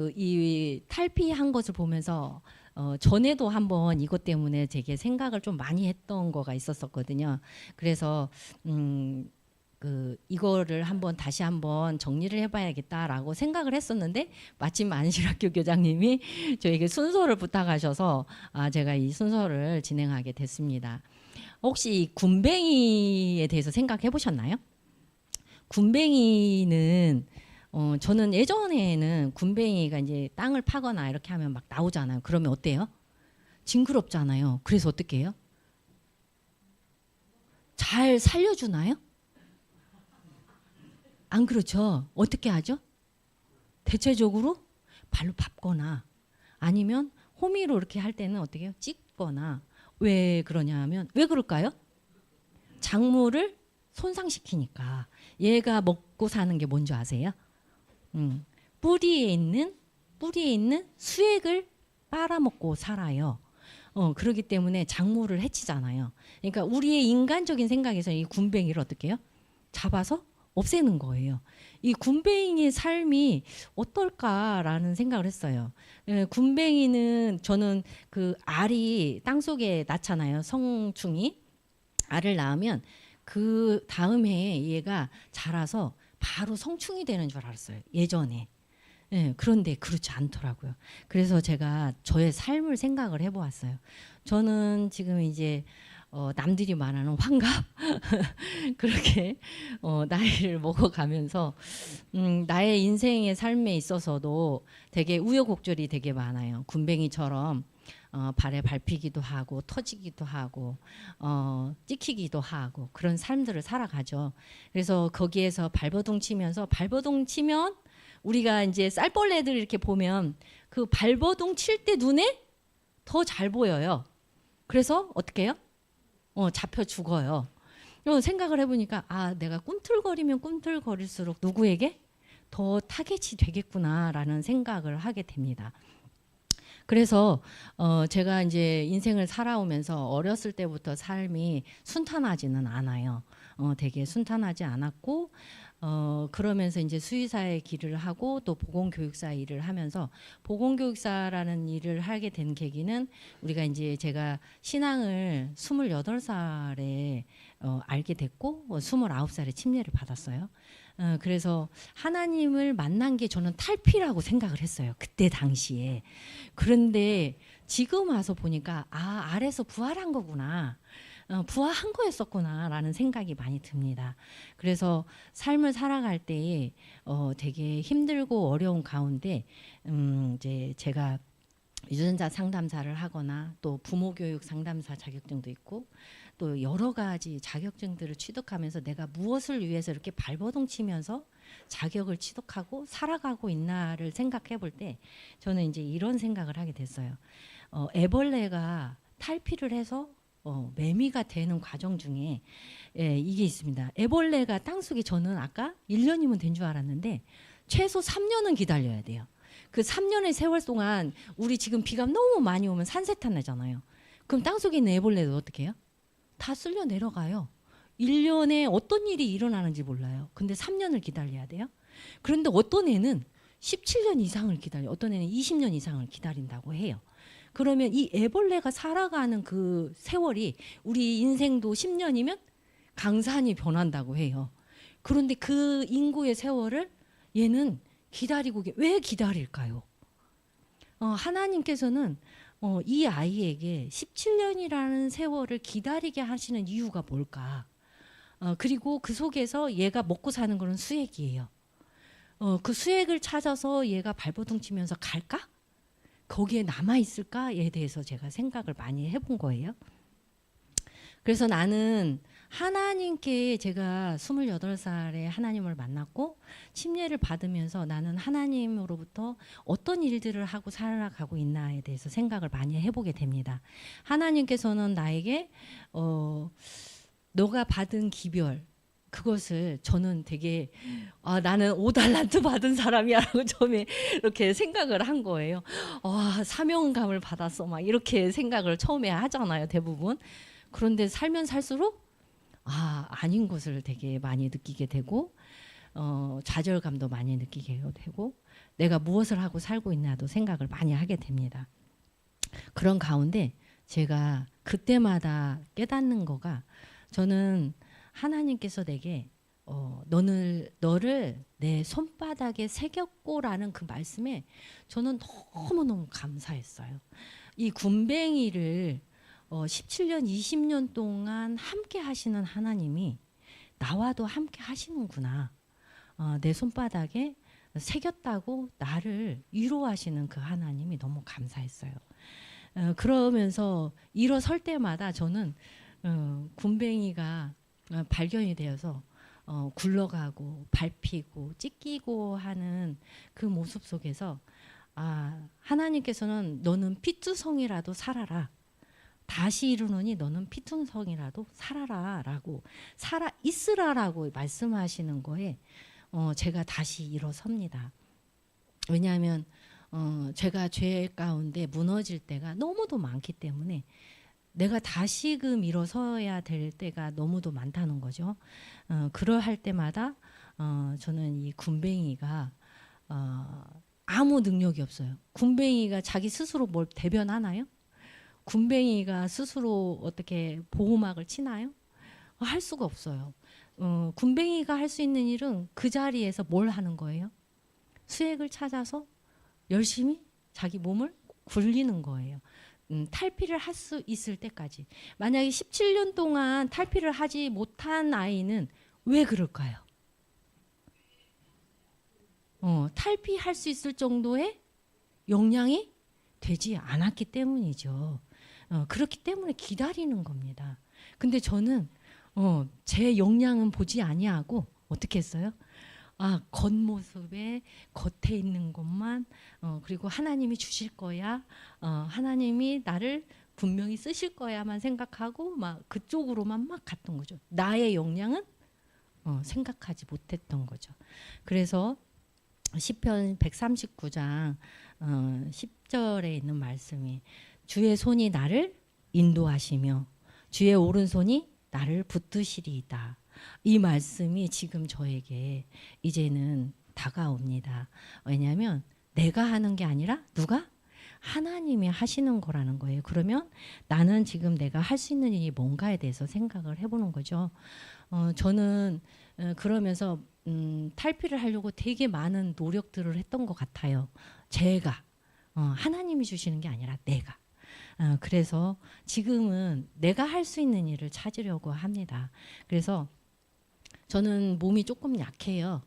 그 이 탈피한 것을 보면서 어, 전에도 한번 이것 때문에 되게 생각을 좀 많이 했던 거가 있었었거든요. 그래서 음, 그 이거를 한번 다시 한번 정리를 해봐야겠다라고 생각을 했었는데 마침 안실학교 교장님이 저에게 순서를 부탁하셔서 아, 제가 이 순서를 진행하게 됐습니다. 혹시 이 군뱅이에 대해서 생각해 보셨나요? 군뱅이는 어, 저는 예전에는 군뱅이가 이제 땅을 파거나 이렇게 하면 막 나오잖아요. 그러면 어때요? 징그럽잖아요. 그래서 어떻게 해요? 잘 살려주나요? 안 그렇죠. 어떻게 하죠? 대체적으로 발로 밟거나 아니면 호미로 이렇게 할 때는 어떻게 해요? 찍거나 왜 그러냐 하면 왜 그럴까요? 작물을 손상시키니까 얘가 먹고 사는 게 뭔지 아세요? 음, 뿌리에 있는 뿌리에 있는 수액을 빨아먹고 살아요. 어, 그렇기 때문에 작물을 해치잖아요. 그러니까 우리의 인간적인 생각에서 이 군뱅이를 어떻게 해요? 잡아서 없애는 거예요. 이 군뱅이의 삶이 어떨까라는 생각을 했어요. 예, 군뱅이는 저는 그 알이 땅 속에 낳잖아요. 성충이 알을 낳으면 그 다음 해에 얘가 자라서 바로 성충이 되는 줄 알았어요. 예전에. 예, 그런데 그렇지 않더라고요. 그래서 제가 저의 삶을 생각을 해보았어요. 저는 지금 이제 어, 남들이 말하는 환갑 그렇게 어, 나이를 먹어가면서 음, 나의 인생의 삶에 있어서도 되게 우여곡절이 되게 많아요. 군뱅이처럼 어, 발에 밟히기도 하고 터지기도 하고 어, 찍히기도 하고 그런 삶들을 살아가죠. 그래서 거기에서 발버둥 치면서 발버둥 치면 우리가 이제 쌀벌레들 이렇게 보면 그 발버둥 칠 때 눈에 더 잘 보여요. 그래서 어떻게 해요? 어, 잡혀 죽어요. 어, 생각을 해보니까 아 내가 꿈틀거리면 꿈틀거릴수록 누구에게 더 타겟이 되겠구나라는 생각을 하게 됩니다. 그래서 어 제가 이제 인생을 살아오면서 어렸을 때부터 삶이 순탄하지는 않아요. 어 되게 순탄하지 않았고 어 그러면서 이제 수의사의 길을 하고 또 보건교육사 일을 하면서 보건교육사라는 일을 하게 된 계기는 우리가 이제 제가 신앙을 28살에 어 알게 됐고 어 29살에 침례를 받았어요. 어 그래서 하나님을 만난 게 저는 탈피라고 생각을 했어요. 그때 당시에. 그런데 지금 와서 보니까 아 아래서 부활한 거구나. 어, 부활한 거였었구나라는 생각이 많이 듭니다. 그래서 삶을 살아갈 때에 어, 되게 힘들고 어려운 가운데 음, 이제 제가 유전자 상담사를 하거나 또 부모 교육 상담사 자격증도 있고 또 여러 가지 자격증들을 취득하면서 내가 무엇을 위해서 이렇게 발버둥 치면서 자격을 취득하고 살아가고 있나를 생각해 볼 때 저는 이제 이런 생각을 하게 됐어요. 어, 애벌레가 탈피를 해서 어, 매미가 되는 과정 중에 예, 이게 있습니다. 애벌레가 땅속에 저는 아까 1년이면 된 줄 알았는데 최소 3년은 기다려야 돼요. 그 3년의 세월 동안 우리 지금 비가 너무 많이 오면 산세탄 나잖아요. 그럼 땅속에 있는 애벌레도 어떻게 해요? 다 쓸려 내려가요. 1년에 어떤 일이 일어나는지 몰라요. 근데 3년을 기다려야 돼요. 그런데 어떤 애는 17년 이상을 기다려. 어떤 애는 20년 이상을 기다린다고 해요. 그러면 이 애벌레가 살아가는 그 세월이 우리 인생도 10년이면 강산이 변한다고 해요. 그런데 그 인구의 세월을 얘는 기다리고 계- 왜 기다릴까요? 어, 하나님께서는 어, 이 아이에게 17년이라는 세월을 기다리게 하시는 이유가 뭘까? 어, 그리고 그 속에서 얘가 먹고 사는 거는 수액이에요. 어, 그 수액을 찾아서 얘가 발버둥 치면서 갈까? 거기에 남아 있을까에 대해서 제가 생각을 많이 해본 거예요. 그래서 나는 하나님께 제가 28살에 하나님을 만났고 침례를 받으면서 나는 하나님으로부터 어떤 일들을 하고 살아가고 있나에 대해서 생각을 많이 해보게 됩니다. 하나님께서는 나에게 어 너가 받은 기별 그것을 저는 되게 아 나는 5달란트 받은 사람이야라고 처음에 이렇게 생각을 한 거예요. 와 사명감을 받았어 막 이렇게 생각을 처음에 하잖아요 대부분. 그런데 살면 살수록 아 아닌 것을 되게 많이 느끼게 되고 어, 좌절감도 많이 느끼게 되고 내가 무엇을 하고 살고 있나도 생각을 많이 하게 됩니다. 그런 가운데 제가 그때마다 깨닫는 거가 저는 하나님께서 내게 어, 너를 너를 내 손바닥에 새겼고라는 그 말씀에 저는 너무 너무 감사했어요. 이 군뱅이를 어, 17년, 20년 동안 함께 하시는 하나님이 나와도 함께 하시는구나. 어, 내 손바닥에 새겼다고 나를 위로하시는 그 하나님이 너무 감사했어요. 어, 그러면서 일어설 때마다 저는 어, 군뱅이가 어, 발견이 되어서 어, 굴러가고 밟히고 찢기고 하는 그 모습 속에서 아 하나님께서는 너는 피투성이라도 살아라. 다시 이르노니 너는 피투성이라도 살아라라고 살아 있으라라고 말씀하시는 거에 어, 제가 다시 일어섭니다. 왜냐하면 어, 제가 죄 가운데 무너질 때가 너무도 많기 때문에 내가 다시금 일어서야 될 때가 너무도 많다는 거죠. 어, 그러할 때마다 어, 저는 이 군뱅이가 어, 아무 능력이 없어요. 군뱅이가 자기 스스로 뭘 대변하나요? 군뱅이가 스스로 어떻게 보호막을 치나요? 어, 할 수가 없어요. 어, 군뱅이가 할 수 있는 일은 그 자리에서 뭘 하는 거예요? 수액을 찾아서 열심히 자기 몸을 굴리는 거예요. 음, 탈피를 할 수 있을 때까지. 만약에 17년 동안 탈피를 하지 못한 아이는 왜 그럴까요? 어, 탈피할 수 있을 정도의 역량이 되지 않았기 때문이죠. 어, 그렇기 때문에 기다리는 겁니다. 근데 저는 어, 제 역량은 보지 아니하고 어떻게 했어요? 아 겉모습에 겉에 있는 것만 어, 그리고 하나님이 주실 거야 어, 하나님이 나를 분명히 쓰실 거야만 생각하고 막 그쪽으로만 막 갔던 거죠 나의 역량은 어, 생각하지 못했던 거죠 그래서 시편 139장 어, 10절에 있는 말씀이 주의 손이 나를 인도하시며 주의 오른손이 나를 붙드시리이다. 이 말씀이 지금 저에게 이제는 다가옵니다. 왜냐하면 내가 하는 게 아니라 누가 하나님이 하시는 거라는 거예요. 그러면 나는 지금 내가 할 수 있는 일이 뭔가에 대해서 생각을 해보는 거죠. 어, 저는 어, 그러면서 음, 탈피를 하려고 되게 많은 노력들을 했던 것 같아요. 제가 어, 하나님이 주시는 게 아니라 내가. 어, 그래서 지금은 내가 할 수 있는 일을 찾으려고 합니다. 그래서 저는 몸이 조금 약해요.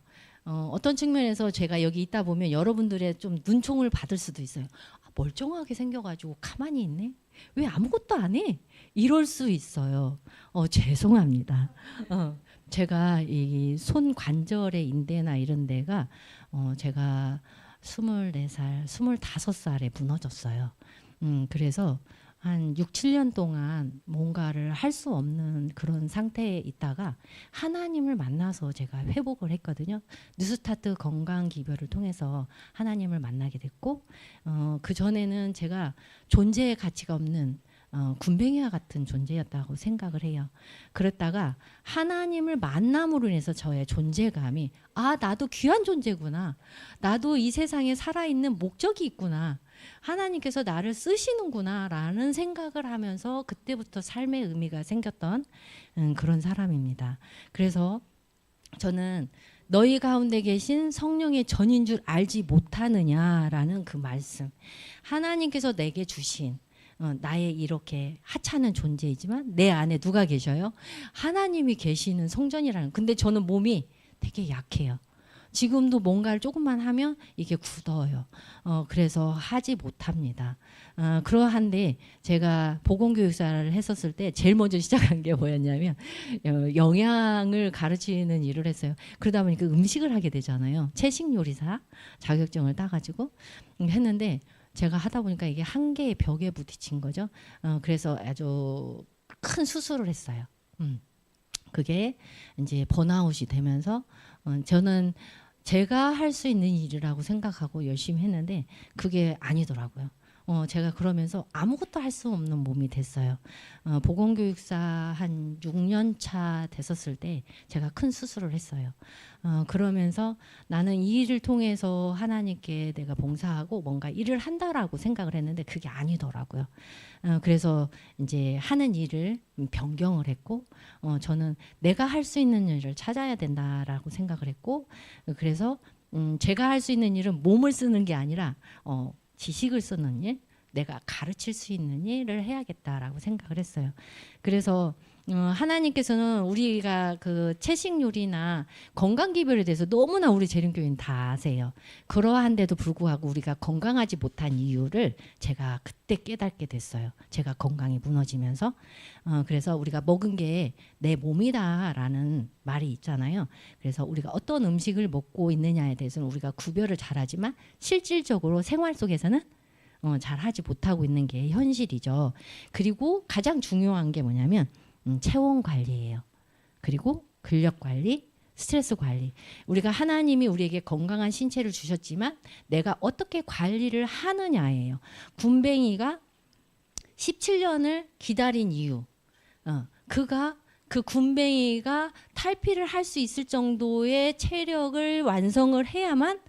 어, 어떤 측면에서 제가 여기 있다 보면 여러분들의 좀 눈총을 받을 수도 있어요. 아, 멀쩡하게 생겨가지고 가만히 있네. 왜 아무것도 안 해? 이럴 수 있어요. 어, 죄송합니다. 어, 제가 이 손 관절의 인대나 이런 데가 어, 제가 24살, 25살에 무너졌어요. 음, 그래서 한 6, 7년 동안 뭔가를 할 수 없는 그런 상태에 있다가 하나님을 만나서 제가 회복을 했거든요. 뉴스타트 건강 기별을 통해서 하나님을 만나게 됐고 어, 그 전에는 제가 존재의 가치가 없는 어, 군뱅이와 같은 존재였다고 생각을 해요. 그랬다가 하나님을 만남으로 인해서 저의 존재감이 아 나도 귀한 존재구나. 나도 이 세상에 살아있는 목적이 있구나. 하나님께서 나를 쓰시는구나라는 생각을 하면서 그때부터 삶의 의미가 생겼던 음, 그런 사람입니다. 그래서 저는 너희 가운데 계신 성령의 전인 줄 알지 못하느냐라는 그 말씀. 하나님께서 내게 주신 어, 나의 이렇게 하찮은 존재이지만 내 안에 누가 계셔요? 하나님이 계시는 성전이라는. 근데 저는 몸이 되게 약해요. 지금도 뭔가를 조금만 하면 이게 굳어요. 어, 그래서 하지 못합니다. 어, 그러한데 제가 보건교육사를 했었을 때 제일 먼저 시작한 게 뭐였냐면 어, 영양을 가르치는 일을 했어요. 그러다 보니까 음식을 하게 되잖아요. 채식 요리사 자격증을 따가지고 음, 했는데 제가 하다 보니까 이게 한계의 벽에 부딪힌 거죠. 어, 그래서 아주 큰 수술을 했어요. 음. 그게 이제 번아웃이 되면서 어, 저는 제가 할 수 있는 일이라고 생각하고 열심히 했는데 그게 아니더라고요. 어, 제가 그러면서 아무것도 할 수 없는 몸이 됐어요. 어, 보건교육사 한 6년 차 됐었을 때 제가 큰 수술을 했어요. 어, 그러면서 나는 이 일을 통해서 하나님께 내가 봉사하고 뭔가 일을 한다라고 생각을 했는데 그게 아니더라고요. 어, 그래서 이제 하는 일을 변경을 했고, 어, 저는 내가 할 수 있는 일을 찾아야 된다라고 생각을 했고, 어, 그래서 음, 제가 할 수 있는 일은 몸을 쓰는 게 아니라 어, 지식을 쓰는 일, 내가 가르칠 수 있는 일을 해야겠다라고 생각을 했어요. 그래서 어, 하나님께서는 우리가 그 채식 요리나 건강 기별에 대해서 너무나 우리 재림교인 다 아세요. 그러한데도 불구하고 우리가 건강하지 못한 이유를 제가 그때 깨닫게 됐어요. 제가 건강이 무너지면서 어, 그래서 우리가 먹은 게 내 몸이다라는 말이 있잖아요. 그래서 우리가 어떤 음식을 먹고 있느냐에 대해서는 우리가 구별을 잘하지만 실질적으로 생활 속에서는 어, 잘하지 못하고 있는 게 현실이죠. 그리고 가장 중요한 게 뭐냐면 음, 체온 관리예요. 그리고 근력 관리, 스트레스 관리. 우리가 하나님이 우리에게 건강한 신체를 주셨지만 내가 어떻게 관리를 하느냐예요. 군뱅이가 17년을 기다린 이유. 어, 그가 그 군뱅이가 탈피를 할 수 있을 정도의 체력을 완성을 해야만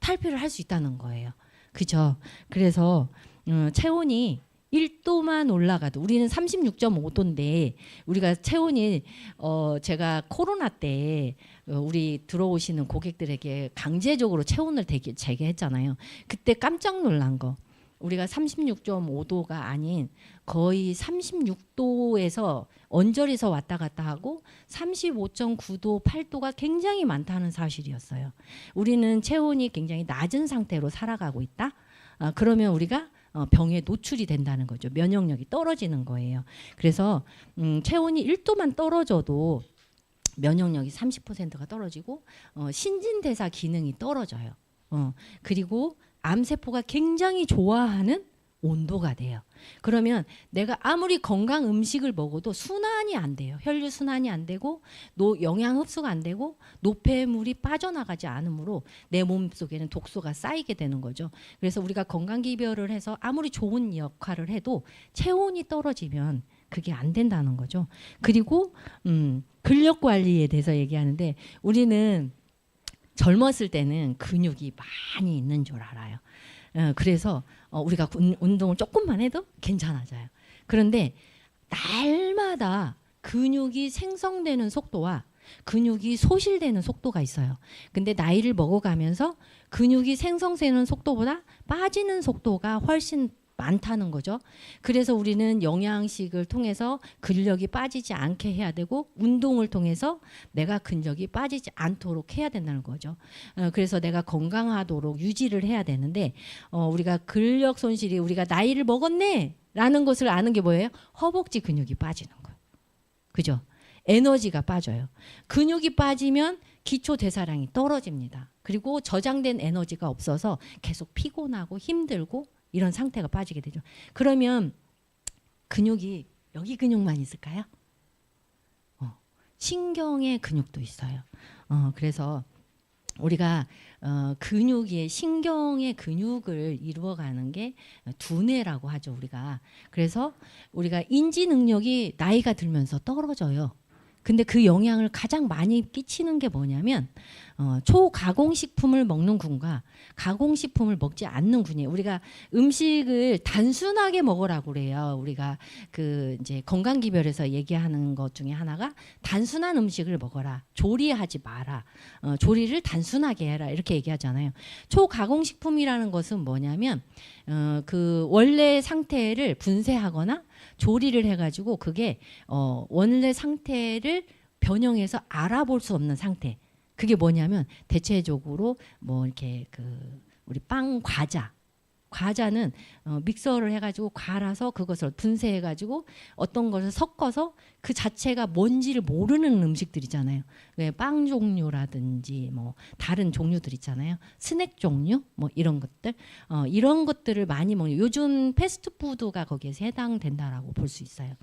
탈피를 할 수 있다는 거예요. 그죠? 그래서 어, 체온이 1도만 올라가도 우리는 36.5도인데 우리가 체온이 어 제가 코로나 때 어, 우리 들어오시는 고객들에게 강제적으로 체온을 되게 재개했잖아요. 그때 깜짝 놀란 거. 우리가 36.5도가 아닌 거의 36도에서 언저리서 왔다 갔다 하고 35.9도, 8도가 굉장히 많다는 사실이었어요. 우리는 체온이 굉장히 낮은 상태로 살아가고 있다. 아, 그러면 우리가 어, 병에 노출이 된다는 거죠. 면역력이 떨어지는 거예요. 그래서 음, 체온이 1도만 떨어져도 면역력이 30%가 떨어지고 어, 신진대사 기능이 떨어져요. 어, 그리고 암세포가 굉장히 좋아하는 온도가 돼요. 그러면 내가 아무리 건강 음식을 먹어도 순환이 안 돼요. 혈류 순환이 안 되고 노, 영양 흡수가 안 되고 노폐물이 빠져나가지 않으므로 내 몸속에는 독소가 쌓이게 되는 거죠. 그래서 우리가 건강 기별을 해서 아무리 좋은 역할을 해도 체온이 떨어지면 그게 안 된다는 거죠. 그리고 음, 근력 관리에 대해서 얘기하는데 우리는 젊었을 때는 근육이 많이 있는 줄 알아요. 어, 그래서 어, 우리가 운- 운동을 조금만 해도 괜찮아져요. 그런데 날마다 근육이 생성되는 속도와 근육이 소실되는 속도가 있어요. 근데 나이를 먹어가면서 근육이 생성되는 속도보다 빠지는 속도가 훨씬 많다는 거죠. 그래서 우리는 영양식을 통해서 근력이 빠지지 않게 해야 되고 운동을 통해서 내가 근력이 빠지지 않도록 해야 된다는 거죠. 어, 그래서 내가 건강하도록 유지를 해야 되는데 어, 우리가 근력 손실이 우리가 나이를 먹었네라는 것을 아는 게 뭐예요? 허벅지 근육이 빠지는 거예요. 그죠? 에너지가 빠져요. 근육이 빠지면 기초 대사량이 떨어집니다. 그리고 저장된 에너지가 없어서 계속 피곤하고 힘들고 이런 상태가 빠지게 되죠. 그러면 근육이 여기 근육만 있을까요? 어, 신경의 근육도 있어요. 어, 그래서 우리가 어, 근육의 신경의 근육을 이루어가는 게 두뇌라고 하죠 우리가. 그래서 우리가 인지 능력이 나이가 들면서 떨어져요. 근데 그 영향을 가장 많이 끼치는 게 뭐냐면 어, 초가공식품을 먹는 군과 가공식품을 먹지 않는 군이에요. 우리가 음식을 단순하게 먹으라고 그래요. 우리가 그 이제 건강 기별에서 얘기하는 것 중에 하나가 단순한 음식을 먹어라. 조리하지 마라. 어, 조리를 단순하게 해라. 이렇게 얘기하잖아요. 초가공식품이라는 것은 뭐냐면 어, 그 원래 상태를 분쇄하거나 조리를 해가지고 그게 어, 원래 상태를 변형해서 알아볼 수 없는 상태. 그게 뭐냐면 대체적으로 뭐 이렇게 그 우리 빵 과자 과자는 어, 믹서를 해가지고 갈아서 그것을 분쇄해가지고 어떤 것을 섞어서 그 자체가 뭔지를 모르는 음식들이잖아요. 왜빵 종류라든지 뭐 다른 종류들 있잖아요. 스낵 종류 뭐 이런 것들 어, 이런 것들을 많이 먹는 요즘 패스트푸드가 거기에서 해당된다라고 볼 수 있어요.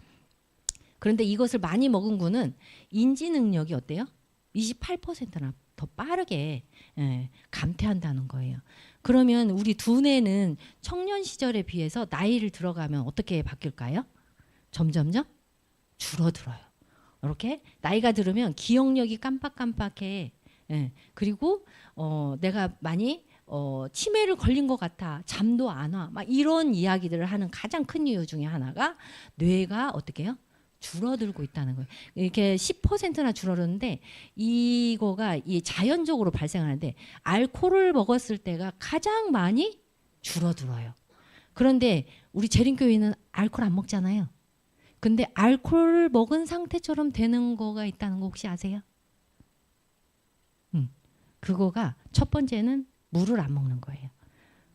그런데 이것을 많이 먹은 군은 인지 능력이 어때요? 28%나 더 빠르게 예, 감퇴한다는 거예요. 그러면 우리 두뇌는 청년 시절에 비해서 나이를 들어가면 어떻게 바뀔까요? 점점점 줄어들어요. 이렇게 나이가 들으면 기억력이 깜빡깜빡해. 예. 그리고 어, 내가 많이 어, 치매를 걸린 것 같아. 잠도 안 와. 막 이런 이야기들을 하는 가장 큰 이유 중에 하나가 뇌가 어떻게 해요? 줄어들고 있다는 거예요. 이렇게 10%나 줄어드는데 이거가 이 자연적으로 발생하는데 알코올을 먹었을 때가 가장 많이 줄어들어요. 그런데 우리 재림교회는 알코올 안 먹잖아요. 근데 알코올을 먹은 상태처럼 되는 거가 있다는 거 혹시 아세요? 음, 그거가 첫 번째는 물을 안 먹는 거예요.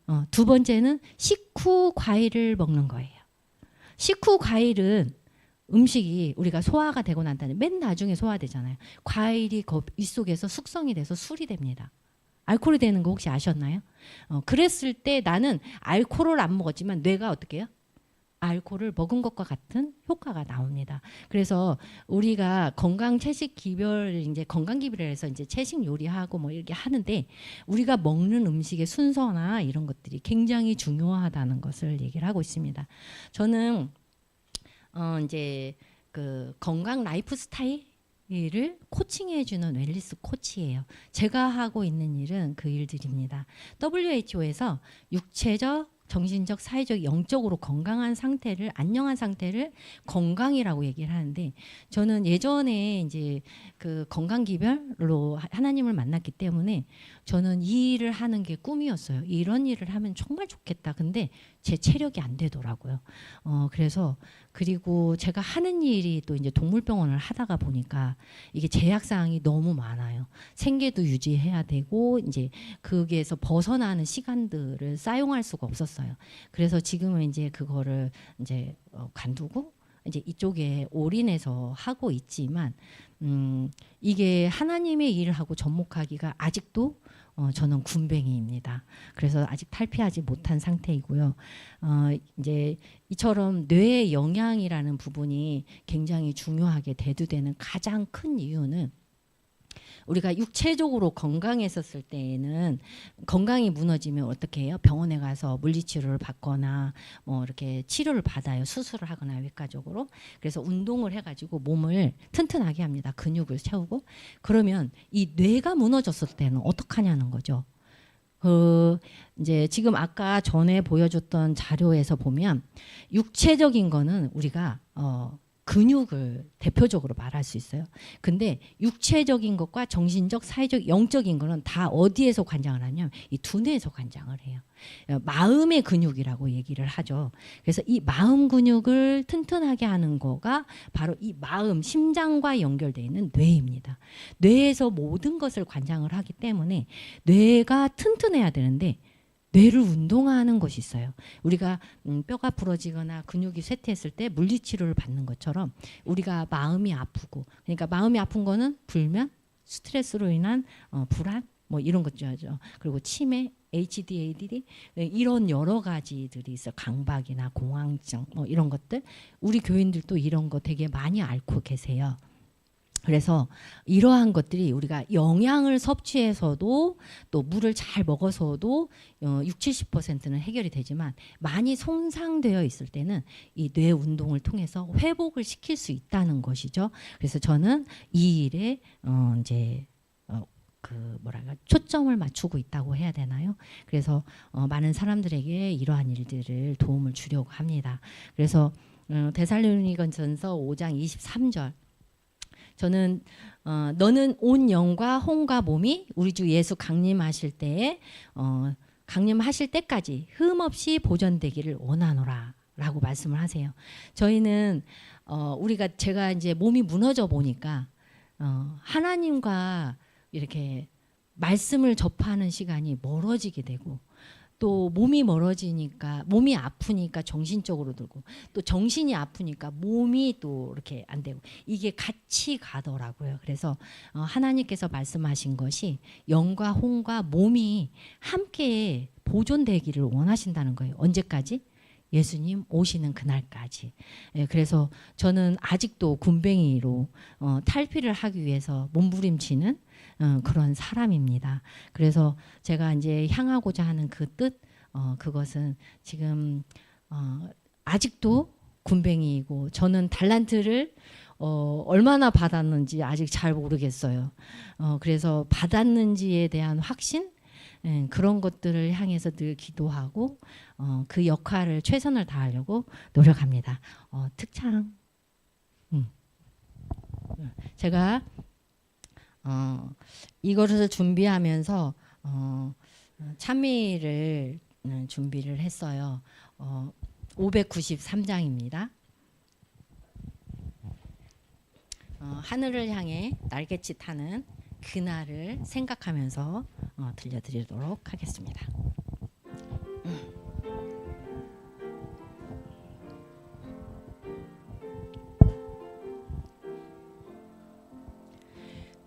어, 두 번째는 식후 과일을 먹는 거예요. 식후 과일은 음식이 우리가 소화가 되고 난 다음에 맨 나중에 소화되잖아요. 과일이 그 윗속에서 숙성이 돼서 술이 됩니다. 알코올이 되는 거 혹시 아셨나요? 어, 그랬을 때 나는 알코올을 안 먹었지만 뇌가 어떻게 해요? 알코올을 먹은 것과 같은 효과가 나옵니다. 그래서 우리가 건강 채식 기별 이제 건강 기별에서 이제 채식 요리하고 뭐 이렇게 하는데 우리가 먹는 음식의 순서나 이런 것들이 굉장히 중요하다는 것을 얘기를 하고 있습니다. 저는 어 이제 그 건강 라이프 스타일을 코칭해 주는 웰리스 코치예요. 제가 하고 있는 일은 그 일들입니다. WHO에서 육체적 정신적, 사회적, 영적으로 건강한 상태를 안녕한 상태를 건강이라고 얘기를 하는데 저는 예전에 이제 그 건강 기별로 하나님을 만났기 때문에 저는 이 일을 하는 게 꿈이었어요. 이런 일을 하면 정말 좋겠다. 근데 제 체력이 안 되더라고요. 어 그래서 그리고 제가 하는 일이 또 이제 동물병원을 하다가 보니까 이게 제약 사항이 너무 많아요. 생계도 유지해야 되고 이제 거기에서 벗어나는 시간들을 사용할 수가 없었어요. 그래서 지금은 이제 그거를 이제 어, 관두고 이제 이쪽에 올인해서 하고 있지만 음 이게 하나님의 일을 하고 접목하기가 아직도 어, 저는 군뱅이입니다. 그래서 아직 탈피하지 못한 상태이고요. 어, 이제 이처럼 뇌의 영향이라는 부분이 굉장히 중요하게 대두되는 가장 큰 이유는 우리가 육체적으로 건강했었을 때에는 건강이 무너지면 어떻게 해요? 병원에 가서 물리치료를 받거나 뭐 이렇게 치료를 받아요. 수술을 하거나 외과적으로. 그래서 운동을 해가지고 몸을 튼튼하게 합니다. 근육을 채우고 그러면 이 뇌가 무너졌을 때는 어떡하냐는 거죠. 그 이제 지금 아까 전에 보여줬던 자료에서 보면 육체적인 거는 우리가 어 근육을 대표적으로 말할 수 있어요. 근데 육체적인 것과 정신적, 사회적, 영적인 거는 다 어디에서 관장을 하냐면 이 두뇌에서 관장을 해요. 어, 마음의 근육이라고 얘기를 하죠. 그래서 이 마음 근육을 튼튼하게 하는 거가 바로 이 마음, 심장과 연결되어 있는 뇌입니다. 뇌에서 모든 것을 관장을 하기 때문에 뇌가 튼튼해야 되는데 뇌를 운동하는 것이 있어요. 우리가 음, 뼈가 부러지거나 근육이 쇠퇴했을 때 물리치료를 받는 것처럼 우리가 마음이 아프고 그러니까 마음이 아픈 거는 불면 스트레스로 인한 어, 불안 뭐 이런 것죠. 그리고 치매, HDAD 이런 여러 가지들이 있어. 강박이나 공황증 뭐 이런 것들 우리 교인들도 이런 거 되게 많이 앓고 계세요. 그래서 이러한 것들이 우리가 영양을 섭취해서도 또 물을 잘 먹어서도 어, 6, 70%는 해결이 되지만 많이 손상되어 있을 때는 이 뇌 운동을 통해서 회복을 시킬 수 있다는 것이죠. 그래서 저는 이 일에 어, 이제 어, 그 뭐랄까 초점을 맞추고 있다고 해야 되나요? 그래서 어, 많은 사람들에게 이러한 일들을 도움을 주려고 합니다. 그래서 어, 데살로니가전서 5장 23절 저는 어, 너는 온 영과 혼과 몸이 우리 주 예수 강림하실 때에 어, 강림하실 때까지 흠 없이 보존되기를 원하노라 라고 말씀을 하세요. 저희는 어, 우리가 제가 이제 몸이 무너져 보니까 어, 하나님과 이렇게 말씀을 접하는 시간이 멀어지게 되고 또 몸이 멀어지니까 몸이 아프니까 정신적으로 들고 또 정신이 아프니까 몸이 또 이렇게 안 되고 이게 같이 가더라고요. 그래서 어, 하나님께서 말씀하신 것이 영과 혼과 몸이 함께 보존되기를 원하신다는 거예요. 언제까지? 예수님 오시는 그날까지. 예, 그래서 저는 아직도 군뱅이로 어, 탈피를 하기 위해서 몸부림치는 어, 그런 사람입니다. 그래서 제가 이제 향하고자 하는 그 뜻, 어, 그것은 지금 어, 아직도 군뱅이이고 저는 달란트를 어, 얼마나 받았는지 아직 잘 모르겠어요. 어, 그래서 받았는지에 대한 확신 예, 그런 것들을 향해서 늘 기도하고 어, 그 역할을 최선을 다하려고 노력합니다. 어, 특창. 음. 제가 어, 이것을 준비하면서 어, 찬미를 음, 준비를 했어요. 어, 593장입니다. 어, 하늘을 향해 날개짓 하는 그날을 생각하면서 어, 들려드리도록 하겠습니다.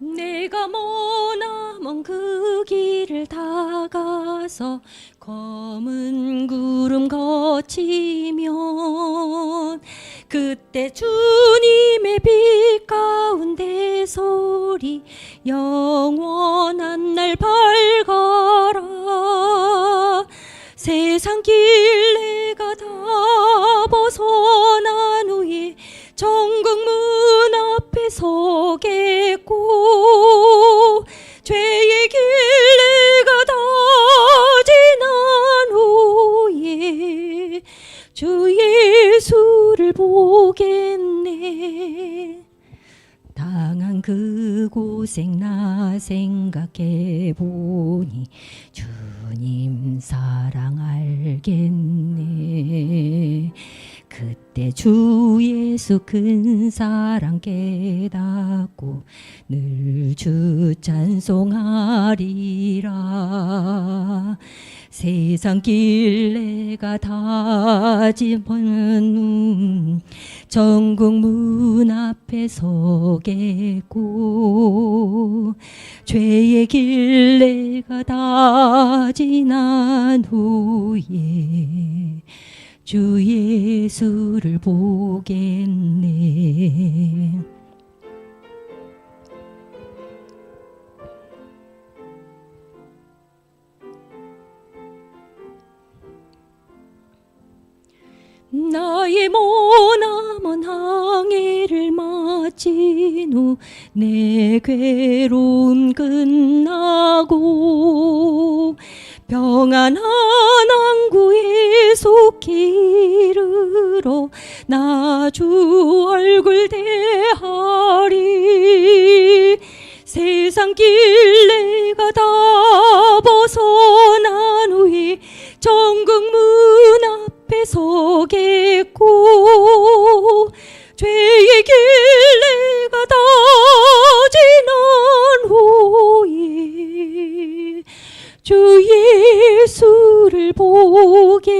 내가 머나먼 그 길을 다 가서 검은 구름 거치면 그때 주님의 빛 가운데 소리 영원 예수 큰 사랑 깨닫고 늘 주 찬송하리라. 세상 길 내가 다 집어는 전국 문 앞에 서겠고 죄의 길 내가 다 지난 후에 주 예수를 보겠네. 나의 머나먼 항해를 마친 후 내 괴로움 끝나고 평안한 항구에 속히 이르러 나 주 얼굴 대하리. 세상 길 내가 다 벗어난 후에 정국 문 앞에 서겠고 죄의 길 내가 다 지난 후에 주 예수를 보겠네.